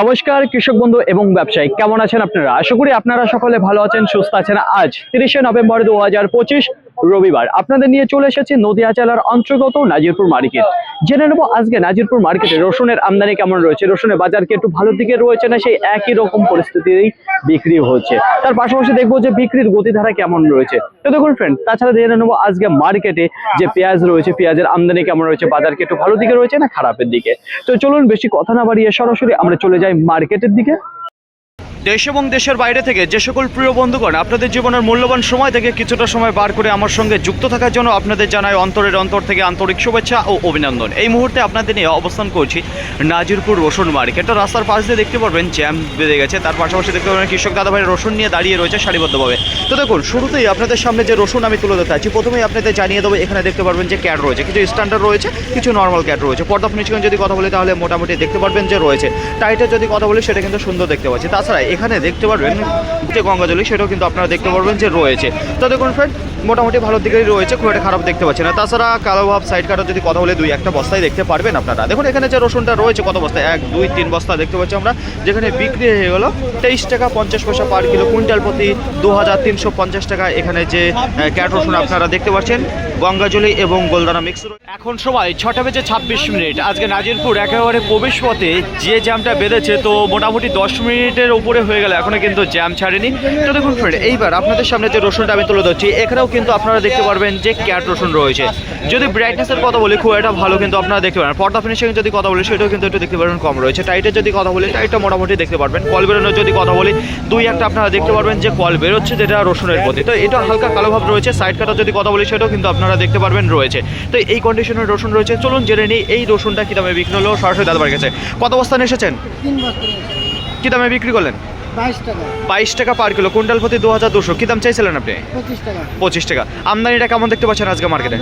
নমস্কার, কৃষক বন্ধু এবং ব্যবসায়ী, কেমন আছেন আপনারা? আশা করি আপনারা সকলে ভালো আছেন, সুস্থ আছেন। আজ তিরিশে নভেম্বর দু হাজার পঁচিশ রবিবার। আপনাদের নিয়ে চলে এসেছি নদিয়া জেলার অন্তর্গত নাজিরপুর মার্কেট। জেনে নেব আজকে নাজিরপুর মার্কেটে রসুনের আমদানি কেমন রয়েছে। রসুনের বাজার কি একটু ভালো দিকে রয়েছে না সেই একই রকম পরিস্থিতিতেই বিক্রি হচ্ছে। তার পাশাপাশি দেখব যে বিক্রির গতিধারা কেমন রয়েছে। তো দেখুন ফ্রেন্ড তাছাড়া জেনে নেব আজকে মার্কেটে যে পেঁয়াজ রয়েছে, পেঁয়াজের আমদানি কেমন রয়েছে, বাজার কি একটু ভালো দিকে রয়েছে না খারাপের দিকে। তো চলুন, বেশি কথা না বাড়িয়ে সরাসরি আমরা চলে যাই মার্কেটের দিকে। দেশ এবং দেশের বাইরে থেকে যে সকল প্রিয় বন্ধুগণ, আপনাদের জীবনের মূল্যবান সময় থেকে কিছুটা সময় বার করে আমার সঙ্গে যুক্ত থাকার জন্য আপনাদের জানাই অন্তরের অন্তর থেকে আন্তরিক শুভেচ্ছা ও অভিনন্দন। এই মুহূর্তে আপনাদের নিয়ে অবস্থান করছি নাজিরপুর রসুন মার্কেট রাস্তার পাশ দিয়ে দেখতে পারবেন, জ্যাম বেঁধে গেছে। তার পাশাপাশি দেখতে পারবেন কৃষক দাদা ভাই রসুন নিয়ে দাঁড়িয়ে রয়েছে সারিবদ্ধভাবে। তো দেখুন, শুরুতেই আপনাদের সামনে যে রসুন আমি তুলে ধরতে আছি প্রথমেই আপনাদের জানিয়ে দেবো, এখানে দেখতে পারবেন যে ক্যাট রয়েছে। কিছু স্ট্যান্ডার্ড রয়েছে, কিছু নর্মাল ক্যাট রয়েছে। পর্দা ফিনিশিং যদি কথা বলি তাহলে মোটামুটি দেখতে পারবেন যে রয়েছে। টাইটের যদি কথা বলি সেটা কিন্তু সুন্দর দেখতে পাচ্ছি। তাছাড়া এখানে দেখতে পারবেন যে গঙ্গা জলি সেটাও কিন্তু আপনারা দেখতে পারবেন যে রয়েছে। তো দেখুন ফ্রেন্ড মোটামুটি ভালো দিকেই রয়েছে, খুব একটা খারাপ দেখতে পাচ্ছি না। তাছাড়া কালো ভাব সাইড কাটার যদি কথা বলে, দুই একটা বস্তায় দেখতে পারবেন আপনারা। দেখুন, এখানে যে রসুনটা রয়েছে, কত বস্তায় এক, দুই, তিন বস্তা দেখতে পাচ্ছি আমরা, যেখানে বিক্রি হয়ে গেলো তেইশ টাকা পঞ্চাশ পয়সা পার কিলো কুইন্টাল প্রতি দু হাজার তিনশো পঞ্চাশ টাকা এখানে যে ক্যাট রসুন আপনারা দেখতে পাচ্ছেন গঙ্গাজলি এবং গোলদানা মিক্স এখন সময় ছটা বেজে ছাব্বিশ মিনিট। আজকে নাজিরপুর একেবারে প্রবেশ পথে যে জ্যামটা বেঁধেছে, তো মোটামুটি দশ মিনিটের উপরে হয়ে গেল, এখনও কিন্তু জ্যাম ছাড়েনি। তো দেখুন ফ্রেন্ড এইবার আপনাদের সামনে যে রসুনটা আমি তুলে ধরছি, এখানেও কিন্তু আপনারা দেখতে পারবেন যে ক্যাট রসুন রয়েছে। যদি ব্রাইটনেসের কথা বলি খুব একটা ভালো কিন্তু আপনারা দেখতে পারেন। পর্দা ফিনিশিং যদি কথা বলি সেটাও কিন্তু একটু দেখতে পারবেন কম রয়েছে। টাইটের যদি কথা বলি টাইটটা মোটামুটি দেখতে পারবেন। কল বেরোনোর যদি কথা বলি দুই একটা আপনারা দেখতে পারবেন যে কল বেরোচ্ছে যেটা রসুনের প্রতি। তো এটা হালকা কালো ভাব রয়েছে। সাইড কাটা যদি কথা বলি সেটাও কিন্তু আপনারা দেখতে পারবেন রয়েছে। তো এই কন্ডিশনের রসুন রয়েছে। চলুন জেনে নিই এই রসুনটা কী দামে বিক্রি হলো? সরাসরি দাদাবার কাছে। কত বস্তান এসেছেন? কী দামে বিক্রি করলেন? বাইশ টাকা। Per kilo. কুইন্টাল প্রতি দু হাজার দুশো। কী দাম চাইছিলেন আপনি? পঁচিশ টাকা। আমদানিটা কেমন দেখতে পাচ্ছেন আজকে মার্কেটে।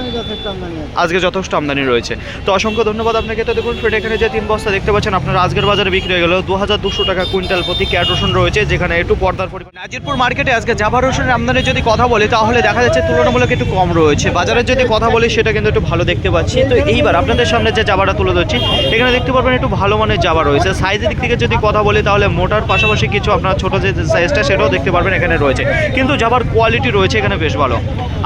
আজকে যথেষ্ট আমদানি রয়েছে। তো অসংখ্য ধন্যবাদ আপনাকে। তো দেখুন ফ্রেড এখানে যে তিন বস্তা দেখতে পাচ্ছেন আপনারা আজকের বাজারে বিক্রি হয়ে গেল। দু হাজার দুশো টাকা কুইন্টাল প্রতি ক্যাট রসুন রয়েছে যেখানে একটু পর্দার পরিমাণ। নাজিরপুর মার্কেটে আজকে জাভা রসুনের আমদানি যদি কথা বলি তাহলে দেখা যাচ্ছে তুলনামূলক একটু কম রয়েছে। বাজারের যদি কথা বলি সেটা কিন্তু একটু ভালো দেখতে পাচ্ছি। তো এইবার আপনাদের সামনে যে জাবাটা তুলে ধরছি এখানে দেখতে পারবেন একটু ভালো মানের জাবা রয়েছে। সাইজের দিক থেকে যদি কথা বলি তাহলে মোটার পাশাপাশি কিছু আপনার ছোটো যে সাইজটা সেটাও দেখতে পারবেন, এখানে রয়েছে। কিন্তু জাবার কোয়ালিটি রয়েছে এখানে বেশ ভালো।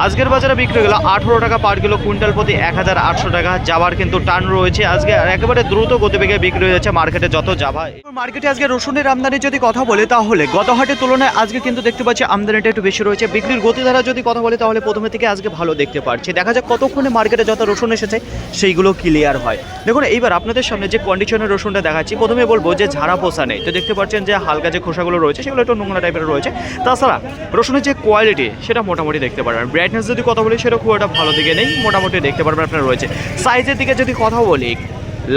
আজকের বাজারে বিক্রি গেল আঠেরো টাকা পার কিলো কুইন্টাল প্রতি এক হাজার আটশো টাকা। জাবার কিন্তু টান রয়েছে। আজকে একেবারে দ্রুত গতিবেগে বিক্রি হয়ে যাচ্ছে মার্কেটে যত জাভা মার্কেটে আজকে রসুনের আমদানি যদি কথা বলে তাহলে গত হাটের তুলনায় আজকে কিন্তু দেখতে পাচ্ছি আমদানিটা একটু বেশি রয়েছে। বিক্রির গতিধারা যদি কথা বলে তাহলে প্রথমে থেকে আজকে ভালো দেখতে পাচ্ছি দেখা যাক কতক্ষণে মার্কেটে যত রসুন এসেছে, সেইগুলো ক্লিয়ার হয়। দেখুন, এইবার আপনাদের সামনে যে কন্ডিশনের রসুনটা দেখাচ্ছি, প্রথমে বলব যে ঝাড়া পোষা নেই। তো দেখতে পাচ্ছেন যে হালকা যে খোসাগুলো রয়েছে, সেগুলো একটু নোংরা টাইপের রয়েছে। তাছাড়া রসুনের যে কোয়ালিটি সেটা মোটামুটি দেখতে পারবেন ব্রাইটনেস যদি কথা বলি, সেটা খুব একটা ভালো দিকে নেই। মোটামুটি দেখতে পারবেন আপনার রয়েছে। সাইজের দিকে যদি কথা বলি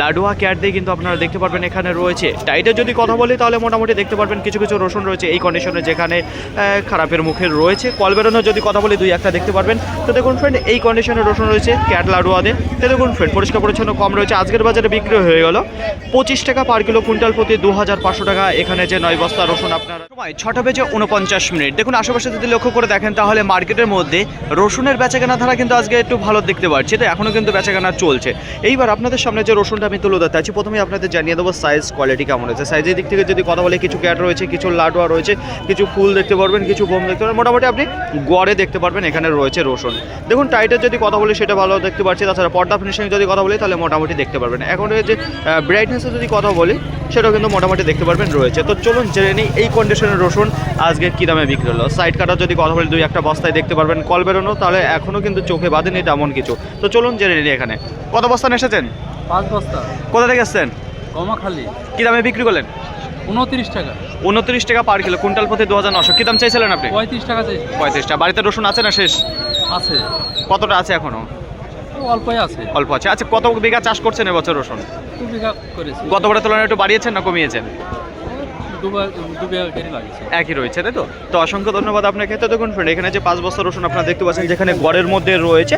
লাডুয়া ক্যাট দিয়ে কিন্তু আপনারা দেখতে পারবেন এখানে রয়েছে। টাইটের যদি কথা বলি, তাহলে মোটামুটি দেখতে পারবেন কিছু কিছু রসুন রয়েছে এই কন্ডিশনে যেখানে খারাপের মুখে রয়েছে। কল বেরোনোর যদি কথা বলি, দুই একটা দেখতে পারবেন। তো দেখুন ফ্রেন্ড এই কন্ডিশনে রসুন রয়েছে ক্যাট লাডুয়াতে তো দেখুন ফ্রেন্ড পরিষ্কার পরিচ্ছন্ন কম রয়েছে। আজকের বাজারে বিক্রি হয়ে গেল। পঁচিশ টাকা পার কিলো কুইন্টাল প্রতি দু হাজার পাঁচশো টাকা। এখানে যে নয় বস্তা রসুন আপনার সময় ছটা বেজে উনপঞ্চাশ মিনিট। দেখুন আশেপাশে যদি লক্ষ্য করে দেখেন, তাহলে মার্কেটের মধ্যে রসুনের বেচাকেনা ধারা কিন্তু আজকে একটু ভালো দেখতে পাচ্ছি। তো এখনও কিন্তু বেচাকেনা চলছে। এইবার আপনাদের সামনে যে রসুনটা আমি তুলে ধরতে আছি। প্রথমে আপনাদের জানিয়ে দেবো সাইজ কোয়ালিটি কেমন রয়েছে। সাইজের দিক থেকে যদি কথা বলে, কিছু ক্যাট রয়েছে, কিছু লাডুয়া রয়েছে, কিছু ফুল দেখতে পারবেন, কিছু বোম দেখতে পারবেন। মোটামুটি আপনি গড়ে দেখতে পারবেন, এখানে রয়েছে রসুন। দেখুন টাইটের যদি কথা বলি, সেটা ভালো দেখতে পাচ্ছি। তাছাড়া পর্দা ফিনিশিং যদি কথা বলি, তাহলে মোটামুটি দেখতে পারবেন। এখন যে ব্রাইটনেসের যদি কথা বলি, সেটাও কিন্তু মোটামুটি দেখতে পারবেন, রয়েছে। তো চলুন জেনে নিই, এই কন্ডিশনের রসুন আজকে কী দামে বিক্রি হলো? সাইড কাটার যদি কথা বলি, দুই একটা বস্তায় দেখতে পারবেন, কল বেরোনো, তাহলে এখনও কিন্তু চোখে বাঁধেনি তেমন কিছু। তো চলুন জেনে নিই এখানে। কত বস্তান এসেছেন? পাঁচ বস্তা। কোথা থেকে এসছেন গমাখালি কী দামে বিক্রি করলেন? উনত্রিশ টাকা। উনত্রিশ টাকা পার কিলো কুইন্টাল প্রতি দু হাজার নশো। কী দাম চাইছিলেন আপনি? পঁয়ত্রিশ টাকা চাই পঁয়ত্রিশটা বাড়িতে রসুন আছে না শেষ? আছে। কতটা আছে এখনও? অল্পই আছে। অল্প আছে। আচ্ছা কত বিঘা চাষ করছেন এবছর রসুন? দু বিঘা করেছি। গতবারের তুলনায় একটু বাড়িয়েছেন না কমিয়েছেন? একই রয়েছে তাই তো? তো অসংখ্য ধন্যবাদ আপনাকে। তো দেখুন ফ্রেন্ড এখানে যে পাঁচ বছর রসুন আপনারা দেখতে পাচ্ছেন যেখানে গড়ের মধ্যে রয়েছে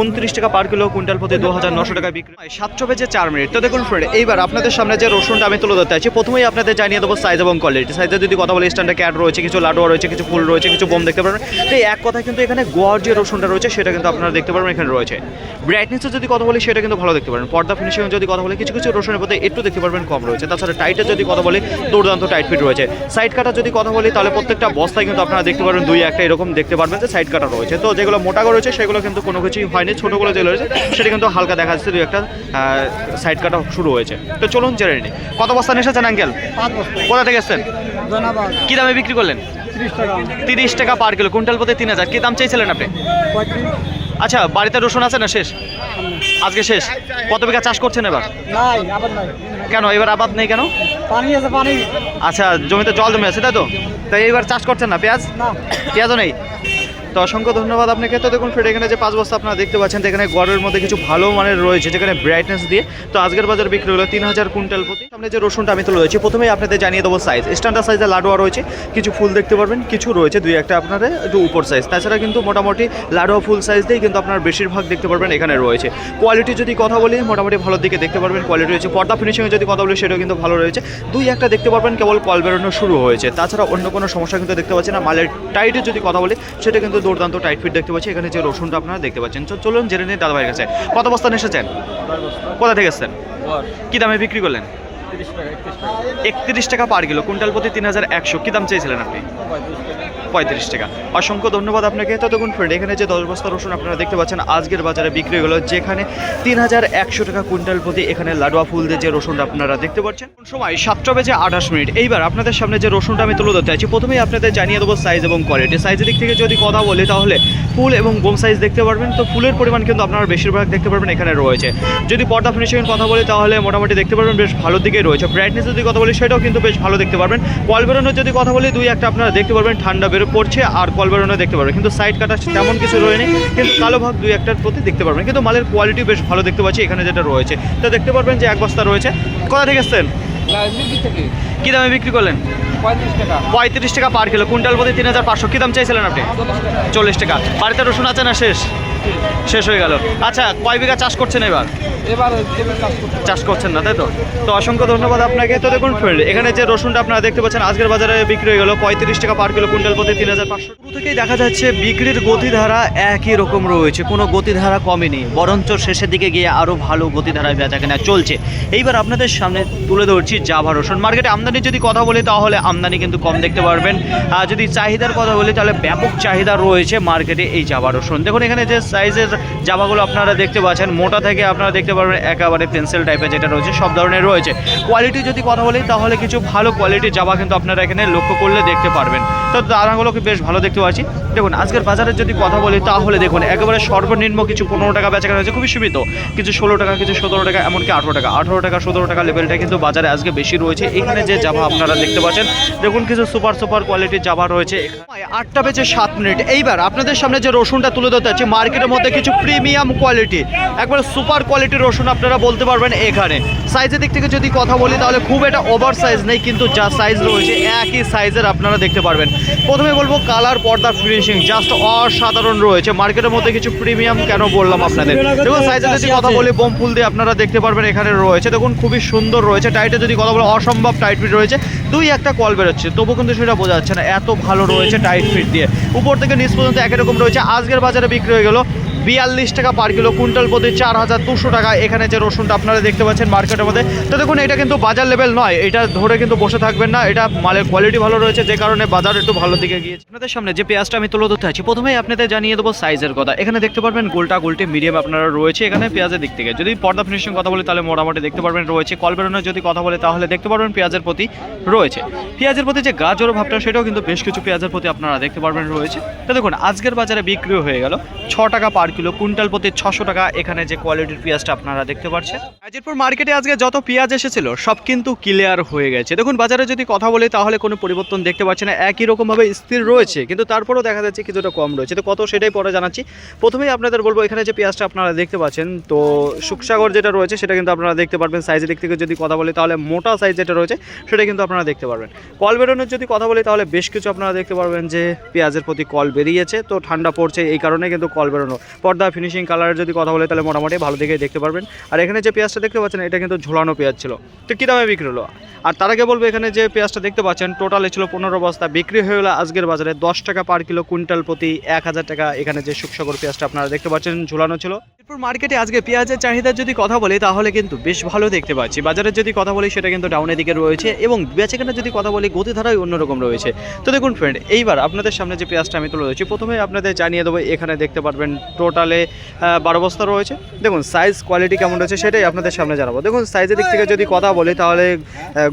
উনত্রিশ টাকা পার কিলো, কুইন্টাল প্রতি দু হাজার নশো টাকা বিক্রি হয়। সাতশো বেজে চার মিনিট। তো দেখুন ফ্রেন্ড এইবার আপনাদের সামনে যে রসুনটা আমি তুলে ধরতে আছি প্রথমেই আপনাদের জানিয়ে দেবো সাইজ এবং কোয়ালিটি সাইজে যদি কথা বলি স্ট্যান্ডার্ড ক্যাট রয়েছে, কিছু লাডুয়া রয়েছে, কিছু ফুল রয়েছে, কিছু বোম দেখতে পারবেন। তো এক কথা কিন্তু এখানে গোয়ার যে রসুনটা রয়েছে, সেটা কিন্তু আপনারা দেখতে পারবেন এখানে রয়েছে। ব্রাইটনেসের যদি কথা বলি, সেটা কিন্তু ভালো দেখতে পারবেন। পর্দা ফিনিশিং যদি কথা বলি, কিছু কিছু রসুনের মধ্যে একটু দেখতে পারবেন কম রয়েছে। তাছাড়া টাইটের যদি কথা বলি, দুর্দান্ত টাইট ফিট রয়েছে। সাইড কাটা যদি কথা বলি, তাহলে প্রত্যেকটা বস্তায় কিন্তু আপনারা দেখতে পারবেন দুই একটা এরকম দেখতে পারবেন যে সাইড কাটা রয়েছে। তো যেগুলো মোটা রয়েছে, সেগুলো কিন্তু কোনো কিছুই হয়নি ছোটোগুলো যেগুলো রয়েছে সেটা কিন্তু হালকা দেখা যাচ্ছে দুই একটা সাইড কাটা শুরু হয়েছে। তো চলুন জেনে নিই। কত বস্তা নিয়ে এসেছেন আঙ্কেল কোথা থেকে এসছেন? কী দামে বিক্রি করলেন? তিরিশ টাকা। পার কিলো কুইন্টাল প্রতি তিন হাজার। কী দাম চাইছিলেন আপনি? আচ্ছা বাড়িতে রসুন আছে না শেষ? আজকে শেষ। কত বিঘা চাষ করছেন এবার? কেন এবার আবাদ নেই কেন? পানি আছে পানি। আচ্ছা জমিতে জল জমে আছে তাই তো? তাই এবার চাষ করছেন না পেঁয়াজ? পেঁয়াজও নেই? তো অসংখ্য ধন্যবাদ আপনাকে। তো দেখুন ফ্রেড এখানে যে পাঁচ বস্তা আপনারা দেখতে পাচ্ছেন এখানে গড়ের মধ্যে কিছু ভালো মানের রয়েছে, যেখানে ব্রাইটনেস দিয়ে। তো আজকের বাজার বিক্রি হলো তিন হাজার কুইন্টাল প্রতি। সামনে যে রসুনটা আমি তুলে রয়েছে প্রথমেই আপনাদের জানিয়ে দেবো সাইজ স্ট্যান্ডার্ড সাইজের লাডুয়া রয়েছে, কিছু ফুল দেখতে পারবেন, কিছু রয়েছে, দুই একটা আপনাদের একটু উপর সাইজ তাছাড়া কিন্তু মোটামুটি লাডুয়া ফুল সাইজ দিয়েই কিন্তু আপনার বেশিরভাগ দেখতে পারবেন এখানে রয়েছে। কোয়ালিটি যদি কথা বলি, মোটামুটি ভালো দিকে দেখতে পারবেন কোয়ালিটি রয়েছে। পর্দা ফিনিশিংয়ে যদি কথা বলি, সেটাও কিন্তু ভালো রয়েছে। দুই একটা দেখতে পারবেন, কেবল কল বেরোনো শুরু হয়েছে। তাছাড়া অন্য কোনো সমস্যা কিন্তু দেখতে পাচ্ছি না। মালের টাইটের যদি কথা বলি, সেটা কিন্তু দুর্দান্ত টাইট ফিট দেখতে পাচ্ছি। এখানে যে রসুনটা আপনারা দেখতে পাচ্ছেন। তো চলুন জেনে নিন দাদা ভাইয়ের কাছে। কত বস্তা এসেছেন? কোথা থেকে এসেছেন? কী দামে বিক্রি করলেন? একত্রিশ টাকা পার কিলো। কুইন্টাল প্রতি তিন হাজার একশো। কী দাম চেয়েছিলেন আপনি? পঁয়ত্রিশ টাকা। অসংখ্য ধন্যবাদ আপনাকে। ততক্ষণ ফ্রেন্ড এখানে যে দশ বস্তা রসুন আপনারা দেখতে পাচ্ছেন, আজকের বাজারে বিক্রি হলো যেখানে তিন হাজার একশো টাকা কুইন্টাল প্রতি এখানে লাডুয়া ফুল দিয়ে যে রসুনটা আপনারা দেখতে পাচ্ছেন। সময় সাতটা বেজে আঠাশ মিনিট। এইবার আপনাদের সামনে যে রসুনটা আমি তুলে ধরতে চাইছি, প্রথমেই আপনাদের জানিয়ে দেবো সাইজ এবং কোয়ালিটি সাইজের দিক থেকে যদি কথা বলি, তাহলে ফুল এবং বোম সাইজ দেখতে পারবেন। তো ফুলের পরিমাণ কিন্তু আপনারা বেশিরভাগ দেখতে পারবেন এখানে রয়েছে। যদি পর্দা ফিনিশিংয়ের কথা বলি, তাহলে মোটামুটি দেখতে পারবেন বেশ ভালো দিকেই রয়েছে। ব্রাইটনেস যদি কথা বলি, সেটাও কিন্তু বেশ ভালো দেখতে পারবেন। কল বেরোনোর যদি কথা বলি, দুই একটা আপনারা দেখতে পারবেন ঠান্ডা বেরো পড়ছে আর কল বেরোনো দেখতে পারবেন কিন্তু সাইড কাটা তেমন কিছু রয়েনি। কিন্তু কালো ভাগ দুই একটার প্রতি দেখতে পারবেন। কিন্তু মালের কোয়ালিটি বেশ ভালো দেখতে পাচ্ছি এখানে যেটা রয়েছে। তো দেখতে পারবেন যে এক বস্তা রয়েছে। কোথা থেকে এসছেন? কী দামে বিক্রি করলেন? পঁয়ত্রিশ টাকা। Per kilo. কুইন্টাল প্রতি তিন হাজার পাঁচশো। কী দাম চাইছিলেন আপনি? চল্লিশ টাকা। বাড়িতে রসুন আছে না শেষ। শেষ হয়ে গেল। আচ্ছা কয় বিঘা চাষ করছেন এবার? চাষ করছেন না, তাই তো? তো অসংখ্য ধন্যবাদ আপনাকে। তো দেখুন ফ্রেন্ড এখানে যে রসুনটা আপনারা দেখতে পাচ্ছেন, আজকের বাজারে বিক্রি হয়ে গেল পঁয়ত্রিশ টাকা পার কিলো, কুইন্টাল প্রতি তিন হাজার পাঁচশো। শুরু থেকেই দেখা যাচ্ছে বিক্রির গতিধারা একই রকম রয়েছে। কোনো গতিধারা কমেনি, বরঞ্চ শেষের দিকে গিয়ে আরও ভালো গতিধারায় বেচা কেনা চলছে। এইবার আপনাদের সামনে তুলে ধরছি জাভা রসুন। মার্কেটে আমদানির যদি কথা বলি, তাহলে আমদানি কিন্তু কম দেখতে পারবেন। আর যদি চাহিদার কথা বলি, তাহলে ব্যাপক চাহিদা রয়েছে মার্কেটে এই জাভা রসুন। দেখুন, এখানে যে সাইজের জাভাগুলো আপনারা দেখতে পাচ্ছেন, মোটা থেকে আপনারা দেখতে পারবেন একেবারে পেন্সিল টাইপের যেটা রয়েছে, সব ধরনের রয়েছে। কোয়ালিটি যদি কথা বলি, তাহলে কিছু ভালো কোয়ালিটির জামা কিন্তু আপনারা এখানে লক্ষ্য করলে দেখতে পারবেন। তো দানাগুলোকে বেশ ভালো দেখতে পাচ্ছি। দেখুন, আজকের বাজারে যদি কথা বলি, তাহলে দেখুন, একেবারে সর্বনিম্ন কিছু পনেরো টাকা বেচা কেনা হয়েছে, খুবই সীমিত। কিছু ষোলো টাকা, কিছু সতেরো টাকা, এমনকি আঠেরো টাকা। আঠেরো টাকা, সতেরো টাকা লেভেলটা কিন্তু বাজারে আজকে বেশি রয়েছে। এখানে যে জামা আপনারা দেখতে পাচ্ছেন, দেখুন কিছু সুপার সুপার কোয়ালিটির জামা রয়েছে। আটটা বেজে সাত মিনিট। এইবার আপনাদের সামনে যে রসুনটা তুলে ধরতে যাচ্ছি মার্কেটের মধ্যে কিছু প্রিমিয়াম কোয়ালিটি একবারে সুপার কোয়ালিটির রসুন আপনারা বলতে পারবেন এখানে। সাইজের দিক থেকে যদি কথা বলি, তাহলে খুব একটা ওভার সাইজ নেই, কিন্তু যা সাইজ রয়েছে, একই সাইজের আপনারা দেখতে পারবেন। প্রথমে বলব কালার, পর্দার ফিনিশিং জাস্ট অসাধারণ রয়েছে। মার্কেটের মধ্যে কিছু প্রিমিয়াম কেন বললাম আপনাদের? দেখুন সাইজের যদি কথা বলি, বোম ফুল দিয়ে আপনারা দেখতে পারবেন এখানে রয়েছে। দেখুন, খুবই সুন্দর রয়েছে। টাইটে যদি কথা বলি, অসম্ভব টাইট ফিট রয়েছে। দুই একটা কল বেরোচ্ছে তবু কিন্তু সেটা বোঝা যাচ্ছে না। এত ভালো রয়েছে টাইট ফিট দিয়ে। উপর থেকে নিচ পর্যন্ত একই রকম রয়েছে। আজকের বাজারে বিক্রি হয়ে গেল বিয়াল্লিশ টাকা পার কিলো, কুইন্টাল প্রতি চার হাজার দুশো টাকা। এখানে যে রসুনটা আপনারা দেখতে পাচ্ছেন মার্কেটের মধ্যে, তো দেখুন, এটা কিন্তু বাজার লেভেল নয়, এটা ধরে কিন্তু বসে থাকবেন না, এটা মালের কোয়ালিটি ভালো রয়েছে, যে কারণে বাজার একটু ভালো দিকে গিয়েছে। আপনাদের সামনে যে পেঁয়াজটা আমি তুলে ধরতে আছি, প্রথমেই আপনাদের জানিয়ে দেবো সাইজের কথা। এখানে দেখতে পারবেন গোলটা, গোলটি মিডিয়াম আপনারা রয়েছে এখানে পেঁয়াজের দিক থেকে। যদি পর্দা ফিনিশিং কথা বলি, তাহলে মোটামুটি দেখতে পারবেন রয়েছে। কল বেরোনোর যদি কথা বলে, তাহলে দেখতে পারবেন পেঁয়াজের প্রতি রয়েছে। পেঁয়াজের প্রতি যে গাজর ভাবটা, সেটাও কিন্তু বেশ কিছু পেঁয়াজের প্রতি আপনারা দেখতে পারবেন রয়েছে। তো দেখুন, আজকের বাজারে বিক্রি হয়ে গেল ছ টাকা পার কিলো কুইন্টাল প্রতি ছশো টাকা। এখানে যে কোয়ালিটির পেঁয়াজটা আপনারা দেখতে পাচ্ছেন। হাজিরপুর মার্কেটে আজকে যত পেঁয়াজ এসেছিল, সব কিন্তু ক্লিয়ার হয়ে গেছে। দেখুন, বাজারে যদি কথা বলি, তাহলে কোনো পরিবর্তন দেখতে পাচ্ছি না। একই রকমভাবে স্থির রয়েছে, কিন্তু তারপরেও দেখা যাচ্ছে কিছুটা কম রয়েছে। তো কত সেটাই পরে জানাচ্ছি। প্রথমেই আপনাদের বলব, এখানে যে পেঁয়াজটা আপনারা দেখতে পাচ্ছেন, তো সুকসাগর যেটা রয়েছে, সেটা কিন্তু আপনারা দেখতে পারবেন। সাইজের দিক থেকে যদি কথা বলি, তাহলে মোটা সাইজ যেটা রয়েছে, সেটা কিন্তু আপনারা দেখতে পারবেন। কল বেরোনোর যদি কথা বলি, তাহলে বেশ কিছু আপনারা দেখতে পারবেন যে, পেঁয়াজের প্রতি কল বেরিয়েছে। তো ঠান্ডা পড়ছে, এই কারণে কিন্তু কল বেরোনো। পর্দা ফিনিশিং কালারের যদি কথা বলে তাহলে মোটামুটি ভালো দিকে দেখতে পারবেন। আর এখানে যে পেঁয়াজটা দেখতে পাচ্ছেন, এটা কিন্তু ঝোলানো পেঁয়াজ ছিল। তো কী দামে বিক্রি হলো? আর তার আগে বলব, এখানে যে পেঁয়াজটা দেখতে পাচ্ছেন টোটালে ছিল পনেরো বস্তা। বিক্রি হয়ে গেলো আজকের বাজারে দশ টাকা পার কিলো কুইন্টাল প্রতি এক হাজার টাকা। এখানে যে সুখসাগর পেঁয়াজটা আপনারা দেখতে পাচ্ছেন, ঝোলানো ছিল। এরপর মার্কেটে আজকে পেঁয়াজের চাহিদার যদি কথা বলি, তাহলে কিন্তু বেশ ভালো দেখতে পাচ্ছি। বাজারের যদি কথা বলি, সেটা কিন্তু ডাউনের দিকে রয়েছে এবং বেচাকেনার যদি কথা বলি, গতিধারাই অন্যরকম রয়েছে। তো দেখুন ফ্রেন্ড এইবার আপনাদের সামনে যে পেঁয়াজটা আমি তুলে ধরেছি প্রথমে আপনাদের জানিয়ে দেবো, এখানে দেখতে পারবেন টোটালে বারো বস্তা রয়েছে। দেখুন সাইজ কোয়ালিটি কেমন রয়েছে সেটাই আপনাদের সামনে জানাব। দেখুন সাইজের দিক থেকে যদি কথা বলি, তাহলে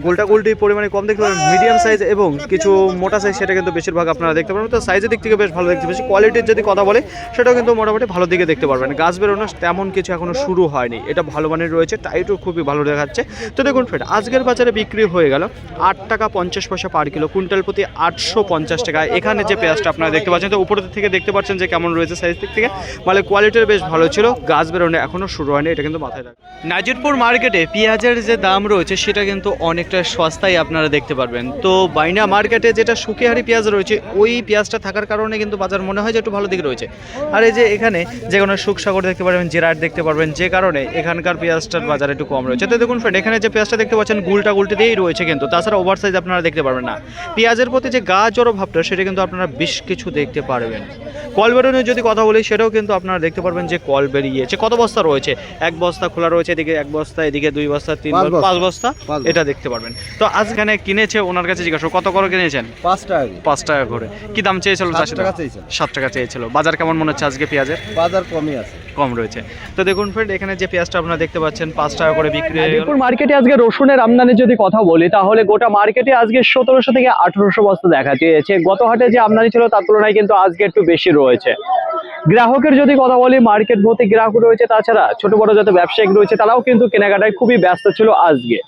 গোলটা গোলটি পরিমাণে কম দেখতে পাবেন। মিডিয়াম সাইজ এবং কিছু মোটা সাইজ সেটা কিন্তু বেশিরভাগ আপনারা দেখতে পারবেন তো সাইজের দিক থেকে বেশ ভালো দেখতে পাচ্ছি। কোয়ালিটির যদি কথা বলে, সেটাও কিন্তু মোটামুটি ভালো দিকে দেখতে পারবেন। গাছ বেরোনো তেমন কিছু এখনও শুরু হয়নি। এটা ভালো মানের রয়েছে টাইটও খুবই ভালো দেখাচ্ছে। তো দেখুন ফ্রেন্ড আজকের বাজারে বিক্রি হয়ে গেল আট টাকা পঞ্চাশ পয়সা পার কিলো কুইন্টাল প্রতি আটশো পঞ্চাশ টাকা। এখানে যে পেঁয়াজটা আপনারা দেখতে পাচ্ছেন, তো উপর থেকে দেখতে পাচ্ছেন যে কেমন রয়েছে সাইজ দিক থেকে। মানে কোয়ালিটির বেশ ভালো ছিল। গাছ বেরোনো এখনও শুরু হয়নি, এটা কিন্তু মাথায় রাখবেন। নাজিরপুর মার্কেটে পেঁয়াজের যে দাম রয়েছে, সেটা কিন্তু অনেকটা সস্তায় আপনারা দেখতে পারবেন। তো বাইনা মার্কেটে যেটা সুকিহারি পেঁয়াজ রয়েছে, ওই পেঁয়াজটা থাকার কারণে কিন্তু বাজার মনে হয় যে একটু ভালো দিকে রয়েছে। আর এই যে এখানে যে কোনো সুখসাগর দেখতে পারবেন, জেরাট দেখতে পারবেন, যে কারণে এখানকার পেঁয়াজটার বাজার একটু কম রয়েছে। তো দেখুন ফ্রেন্ড এখানে যে পেঁয়াজটা দেখতে পাচ্ছেন, গুলটা গুলটি দিয়েই রয়েছে কিন্তু। তাছাড়া ওভার সাইজ আপনারা দেখতে পারবেন না। পেঁয়াজের প্রতি যে গা জড়ো ভাবটা, সেটা কিন্তু আপনারা বেশ কিছু দেখতে পারবেন। কল বেরোনোর যদি কথা বলি, সেটাও কিন্তু আপনারা দেখতে পারবেন যে কল বেরিয়েছে। কত বস্তা রয়েছে? এক বস্তা খোলা রয়েছে এদিকে এক বস্তা এদিকে দুই বস্তা তিন পাঁচ বস্তা বস্তা। পাঁচ বস্তা এটা দেখতে পারবেন। তো আজ এখানে কিনেছে ওনার কাছে জিজ্ঞাসা কত করে কিনেছেন? পাঁচ টাকা পাঁচ টাকা করে। কি দাম চেয়েছিল। সাত টাকা চেয়েছিল। বাজার কেমন মনে হচ্ছে আজকে পেঁয়াজের? বাজার কমই আছে। কম রয়েছে। তো দেখুন ফ্রেন্ড এখানে যে পেঁয়াজটা আপনারা দেখতে পাচ্ছেন পাঁচ টাকা করে বিক্রি নাজিরপুর মার্কেটে আজকে রসুনের আমদানির যদি কথা বলি তাহলে গোটা মার্কেটে আজকে সতেরোশো থেকে আঠেরোশো বস্তা দেখা দিয়েছে। গত হাটে যে আমদানি ছিল তার তুলনায় কিন্তু আজকে একটু বেশি রয়েছে। গ্রাহকের যদি কথা বলি মার্কেট ভর্তি গ্রাহক রয়েছে তাছাড়া ছোট বড় যত ব্যবসায়িক রয়েছে তারাও কিন্তু কেনাকাটায় খুবই ব্যস্ত ছিল আজকে।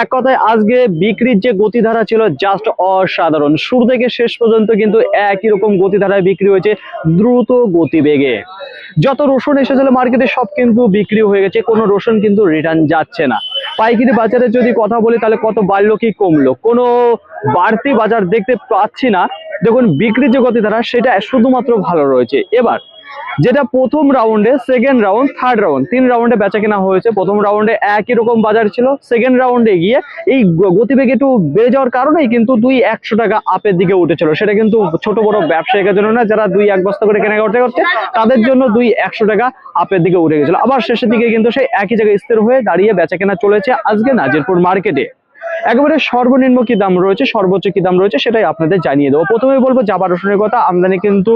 এক কথায় আজকে বিক্রির যে গতিধারা ছিল জাস্ট অসাধারণ। শুরু থেকে শেষ পর্যন্ত কিন্তু একই রকম গতিধারায় বিক্রি হয়েছে দ্রুত গতিবেগে। যত রসুন এসেছিল মার্কেটে সব কিন্তু বিক্রি হয়ে গেছে, কোনো রসুন কিন্তু রিটার্ন যাচ্ছে না। পাইকারি বাজারে যদি কথা বলি, তাহলে কত বাড়লো কি কমলো? কোনো বাড়তি বাজার দেখতে পাচ্ছি না। দেখুন, বিক্রির যে গতিধারা, সেটা শুধুমাত্র ভালো রয়েছে। এবার যেটা প্রথম রাউন্ডে সেকেন্ড রাউন্ড থার্ড রাউন্ড তিন রাউন্ডে বেচা কেনা হয়েছে। প্রথম রাউন্ডে একই রকম বাজার ছিল সেকেন্ড রাউন্ডে গিয়ে এই গতিবেগ একটু বেড়ে যাওয়ার কারণেই কিন্তু দুই একশো টাকা আপের দিকে উঠেছিল। সেটা কিন্তু ছোট বড় ব্যবসায়ীদের জন্য না, যারা দুই এক বস্তা করে কেনাকাটা করছে, তাদের জন্য দুই একশো টাকা আপের দিকে উঠে গেছিল। আবার শেষের দিকে কিন্তু সেই একই জায়গায় স্থির হয়ে দাঁড়িয়ে বেচা কেনা চলেছে আজকে নাজিরপুর মার্কেটে। একেবারে সর্বনিম্ন কি দাম রয়েছে, সর্বোচ্চ কি দাম রয়েছে সেটাই আপনাদের জানিয়ে দেবো। প্রথমে বলব, জাবা রসুনের কথা, আমদানি কিন্তু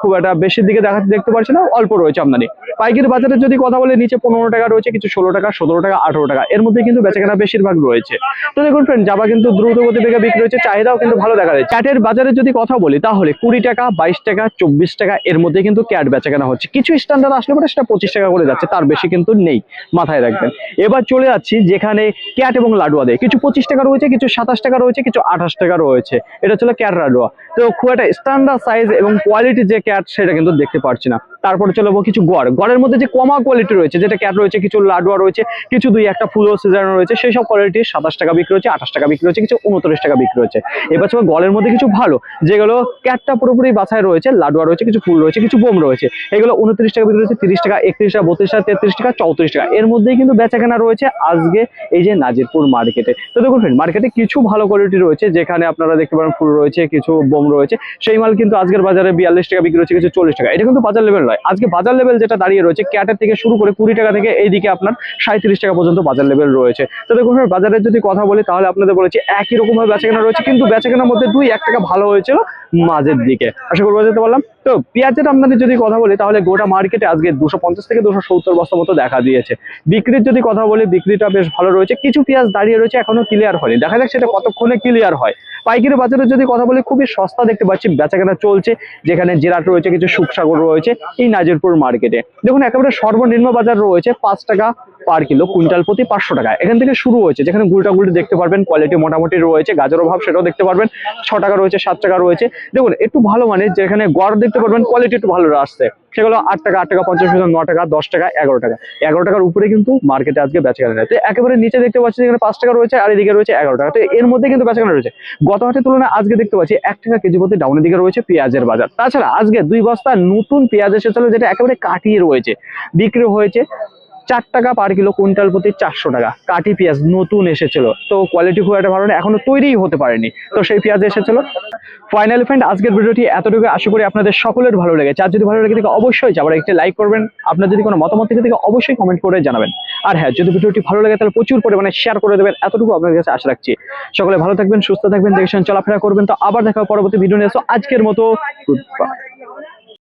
খুব একটা বেশির দিকে দেখা দেখতে পাচ্ছি না, অল্প রয়েছে আমদানি। পাইকারি বাজারে যদি কথা বলে, নিচে পনেরো টাকা রয়েছে, কিছু ষোলো টাকা, সতেরো টাকা, আঠারো টাকা, এর মধ্যে কিন্তু বেচাকেনা বেশিরভাগ রয়েছে। তো দেখুন ফ্রেন্ড জাবা কিন্তু দ্রুত গতিবেগে বিক্রি হচ্ছে চাহিদাও কিন্তু ভালো দেখা যায় চাটের বাজারে যদি কথা বলি, তাহলে কুড়ি টাকা, বাইশ টাকা, চব্বিশ টাকা, এর মধ্যে কিন্তু ক্যাট বেচাকেনা হচ্ছে। কিছু স্ট্যান্ডার্ড আসলে পরে সেটা পঁচিশ টাকা করে যাচ্ছে, তার বেশি কিন্তু নেই, মাথায় রাখবেন। এবার চলে যাচ্ছি যেখানে ক্যাট এবং লাডুয়া দেয়। কিছু পঁচিশ টাকা রয়েছে, কিছু সাতাশ টাকা রয়েছে, কিছু আঠাশ টাকা রয়েছে। এটা ছিল ক্যাট লাডুয়া তো খুব একটা স্ট্যান্ডার্ড সাইজ এবং কোয়ালিটি যে ক্যাট সেটা কিন্তু দেখতে পাচ্ছি না। তারপরে চলে কিছু গড়। গড়ের মধ্যে যে কমা কোয়ালিটি রয়েছে, যেটা ক্যাট রয়েছে, কিছু লাডুয়া রয়েছে, কিছু দুই একটা ফুলও সিজানো রয়েছে, সেই সব কোয়ালিটি সাতাশ টাকা বিক্রি হচ্ছে, আঠাশ টাকা বিক্রি হচ্ছে, কিছু উনত্রিশ টাকা বিক্রি হচ্ছে। এবার চলে গড়ের মধ্যে কিছু ভালো, যেগুলো ক্যাটটা পুরোপুরি বাছাই রয়েছে, লাডুয়া রয়েছে, কিছু ফুল রয়েছে, কিছু বোম রয়েছে। এগুলো উনত্রিশ টাকা বিক্রি হচ্ছে, তিরিশ টাকা, একত্রিশ টাকা বত্রিশ টাকা, তেত্রিশ টাকা, চৌত্রিশ টাকা। এর মধ্যেই কিন্তু বেচাকেনা রয়েছে আজকে এই যে নাজিরপুর মার্কেটে তো দেখুন ফ্রেন্ড মার্কেটে কিছু ভালো কোয়ালিটি রয়েছে, যেখানে আপনারা দেখতে পারেন ফুল রয়েছে, কিছু বোম রয়েছে, সেই মাল কিন্তু আজকের বাজারে বিয়াল্লিশ টাকা বিক্রি হচ্ছে, কিছু চল্লিশ টাকা। এটা কিন্তু বাজার লেভেল নয়। আজকে বাজার লেভেল যেটা দাঁড়িয়ে রয়েছে ক্যাটের থেকে শুরু করে কুড়ি টাকা থেকে এইদিকে আপনার সাঁত্রিশ টাকা পর্যন্ত বাজার লেভেল রয়েছে। তো দেখুন বাজারের যদি কথা বলি, তাহলে আপনাদের বলেছি, একই রকম ভাবে বেচাকেনা রয়েছে, কিন্তু বেচাকেনার মধ্যে দুই, এক টাকা ভালো হয়েছিল মাঝের দিকে। আশা করব যেতে পারলাম? তো পেঁয়াজের আমদানির যদি কথা বলি, তাহলে গোটা মার্কেটে আজকে দুশো পঞ্চাশ থেকে দুশো সত্তর বস্তা মতো দেখা দিয়েছে। বিক্রির যদি কথা বলি, বিক্রিটা বেশ ভালো রয়েছে। কিছু পেঁয়াজ দাঁড়িয়ে রয়েছে, এখনও ক্লিয়ার হয়নি। দেখা যাক সেটা কতক্ষণে ক্লিয়ার হয়। পাইকারি বাজারে যদি কথা বলি, খুবই সস্তা দেখতে পাচ্ছি, বেচাকেনা চলছে। যেখানে জেরাট রয়েছে, কিছু সুখসাগর রয়েছে, এই নাজিরপুর মার্কেটে দেখুন, একেবারে সর্বনিম্ন বাজার রয়েছে, পাঁচ টাকা পার কিলো, কুইন্টাল প্রতি পাঁচশো টাকা। এখান থেকে শুরু হয়েছে, যেখানে গুলটা গুলটি দেখতে পারবেন কোয়ালিটি মোটামুটি রয়েছে, গাজর অভাব সেটাও দেখতে পারবেন, ছ টাকা রয়েছে, সাত টাকা রয়েছে। দেখুন, একটু ভালো মানে যেখানে গড় দেখতে পারবেন কোয়ালিটি একটু ভালো আসছে। সেগুলো আট টাকা আট টাকা, পঞ্চাশ পয়সা, ন টাকা, দশ টাকা, এগারো টাকা। এগারো টাকার উপরে কিন্তু মার্কেটে আজকে বেচা কেনা যায় তো একেবারে নিচে দেখতে পাচ্ছি, যেখানে পাঁচ টাকা রয়েছে, আর এদিকে রয়েছে এগারো টাকা। তো এর মধ্যে কিন্তু বেচা কেনা রয়েছে গত মাসের তুলনায় আজকে দেখতে পাচ্ছি এক টাকা কেজি প্রতি ডাউনের দিকে রয়েছে পেঁয়াজের বাজার। তাছাড়া আজকে দুই বস্তা নতুন পেঁয়াজ এসেছিল যেটা একেবারে কাটিয়ে রয়েছে। বিক্রি হয়েছে চার টাকা পার কিলো কুইন্টাল প্রতি চারশো টাকা। কাটি পেঁয়াজ নতুন এসেছিল। তো কোয়ালিটি খুব একটা ভালো না, এখনও তৈরিই হতে পারেনি। তো সেই পেঁয়াজ এসেছিল। ফাইনাল ফ্রেন্ড আজকের ভিডিওটি এতটুকু। আশা করি আপনাদের সকলের ভালো লেগেছে। আর যদি ভালো লেগে থাকে অবশ্যই যাবার একটি লাইক করবেন। আপনার যদি কোনো মতামত থেকে থাকে, অবশ্যই কমেন্ট করে জানাবেন। আর হ্যাঁ যদি ভিডিওটি ভালো লাগে, তাহলে প্রচুর পরিমাণে শেয়ার করে দেবেন। এতটুকু আপনার কাছে আশা রাখছি। সকলে ভালো থাকবেন, সুস্থ থাকবেন দেখছেন চলাফেরা করবেন। তো আবার দেখা পরবর্তী ভিডিও নিয়ে। এসো আজকের মতো গুড বাই